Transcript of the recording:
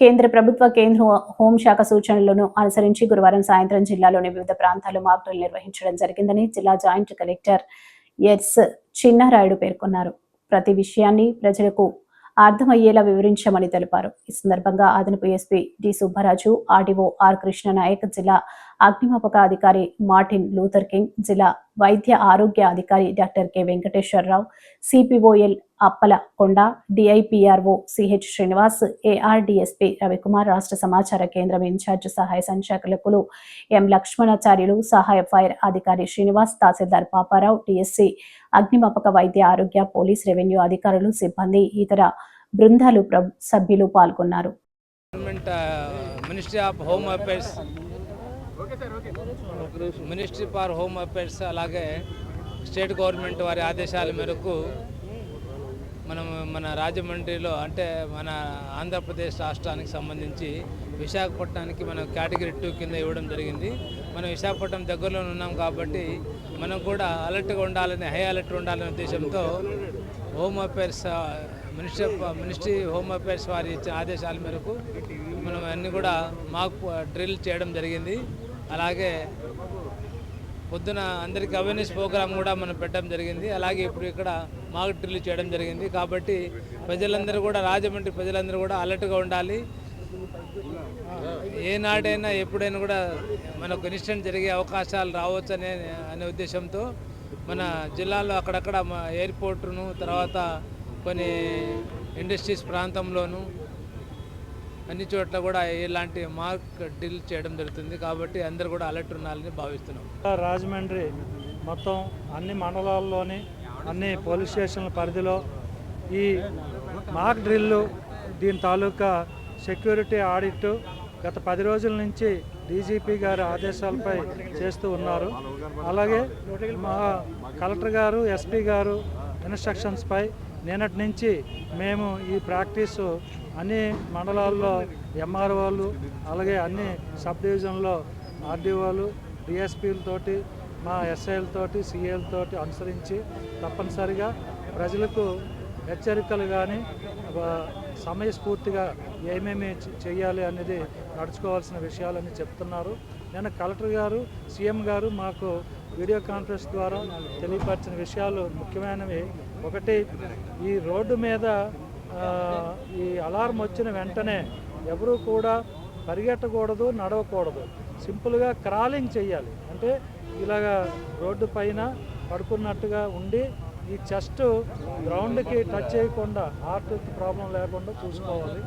కేంద్ర ప్రభుత్వ కేంద్ర హోంశాఖ సూచనలను అనుసరించి గురువారం సాయంత్రం జిల్లాలోని వివిధ ప్రాంతాల్లో మార్పులు నిర్వహించడం జరిగిందని జిల్లా జాయింట్ కలెక్టర్ ఎస్ చిన్నారాయుడు పేర్కొన్నారు. ప్రతి విషయాన్ని ప్రజలకు అర్థమయ్యేలా వివరించామని తెలిపారు. ఈ సందర్భంగా అదనపు SP D. Subbaraju RDO R. Krishnanaik జిల్లా అగ్నిమాపక అధికారి మార్టిన్ లూథర్ కింగ్ జిల్లా వైద్య ఆరోగ్య అధికారి doctor K. Venkateswararao CPOL Appala Konda DIPRO CH Srinivas AR DSP Ravikumar రాష్ట్ర సమాచార కేంద్రం ఇన్ఛార్జ్ సహాయ సంచాలకులు ఎం. లక్ష్మణాచార్యులు సహాయ ఫైర్ అధికారి శ్రీనివాస్ తహసీల్దార్ పాపారావు టిఎస్సి అగ్నిమాపక వైద్య ఆరోగ్య పోలీస్ రెవెన్యూ అధికారులు సిబ్బంది ఇతర బృందాలు ప్ర- సభ్యులు పాల్గొన్నారు. Government ministry of home affairs ministry for home affairs అలాగే స్టేట్ గవర్నమెంట్ వారి ఆదేశాల మేరకు మనం మన రాజమండ్రిలో అంటే మన ఆంధ్రప్రదేశ్ రాష్ట్రానికి సంబంధించి విశాఖపట్నానికి మనం కేటగిరీ టూ కింద ఇవ్వడం జరిగింది. మనం విశాఖపట్నం దగ్గరలో ఉన్నాం కాబట్టి మనం కూడా అలర్ట్గా ఉండాలని హై అలర్ట్ ఉండాలనే ఉద్దేశంతో home affairs ministry ministry home affairs వారి ఇచ్చిన ఆదేశాల మేరకు మనం అన్నీ కూడా మాక్ డ్రిల్ చేయడం జరిగింది. అలాగే పొద్దున అందరికీ అవేర్నెస్ ప్రోగ్రామ్ కూడా మనం పెట్టడం జరిగింది. అలాగే ఇప్పుడు ఇక్కడ మాక్ డ్రిల్ చేయడం జరిగింది. కాబట్టి ప్రజలందరూ కూడా రాజమండ్రి ప్రజలందరూ కూడా అలర్ట్గా ఉండాలి. ఏనాడైనా ఎప్పుడైనా కూడా మనకు ఇన్సిడెంట్ జరిగే అవకాశాలు రావచ్చు అనే అనే ఉద్దేశంతో మన జిల్లాలో అక్కడక్కడ ఎయిర్పోర్టును తర్వాత కొన్ని ఇండస్ట్రీస్ ప్రాంతంలోను అన్ని చోట్ల కూడా ఇలాంటి మార్క్ డ్రిల్ చేయడం జరుగుతుంది కాబట్టి అందరూ కూడా అలర్ట్ ఉండాలని భావిస్తున్నాం. రాజమండ్రి మొత్తం అన్ని మండలాల్లోని అన్ని పోలీస్ స్టేషన్ల పరిధిలో ఈ మార్క్ డ్రిల్లు దీని తాలూకా సెక్యూరిటీ ఆడిట్ గత పది రోజుల నుంచి డీజీపీ గారి ఆదేశాలపై చేస్తూ ఉన్నారు. అలాగే మా కలెక్టర్ గారు ఎస్పీ గారు ఇన్స్ట్రక్షన్స్పై నిన్నటి నుంచి మేము ఈ ప్రాక్టీసు అన్ని మండలాల్లో ఎంఆర్ఓలు అలాగే అన్ని సబ్ డివిజన్లో ఆర్డీఓలు డిఎస్పీలతోటి మా ఎస్ఐలతోటి సిఏలతోటి అనుసరించి తప్పనిసరిగా ప్రజలకు హెచ్చరికలు కానీ సమయస్ఫూర్తిగా ఏమేమి చేయాలి అనేది నడుచుకోవాల్సిన విషయాలని చెప్తున్నారు. నేను కలెక్టర్ గారు సీఎం గారు మాకు వీడియో కాన్ఫరెన్స్ ద్వారా తెలియపరిచిన విషయాలు ముఖ్యమైనవి. ఒకటి ఈ రోడ్డు మీద ఈ అలారం వచ్చిన వెంటనే ఎవరూ కూడా పరిగెట్టకూడదు నడవకూడదు. సింపుల్గా క్రాలింగ్ చేయాలి. అంటే ఇలాగా రోడ్డు పైన పడుకున్నట్టుగా ఉండి ఈ చెస్ట్ గ్రౌండ్కి టచ్ చేయకుండా హార్ట్ ప్రాబ్లం లేకుండా చూసుకోవాలి.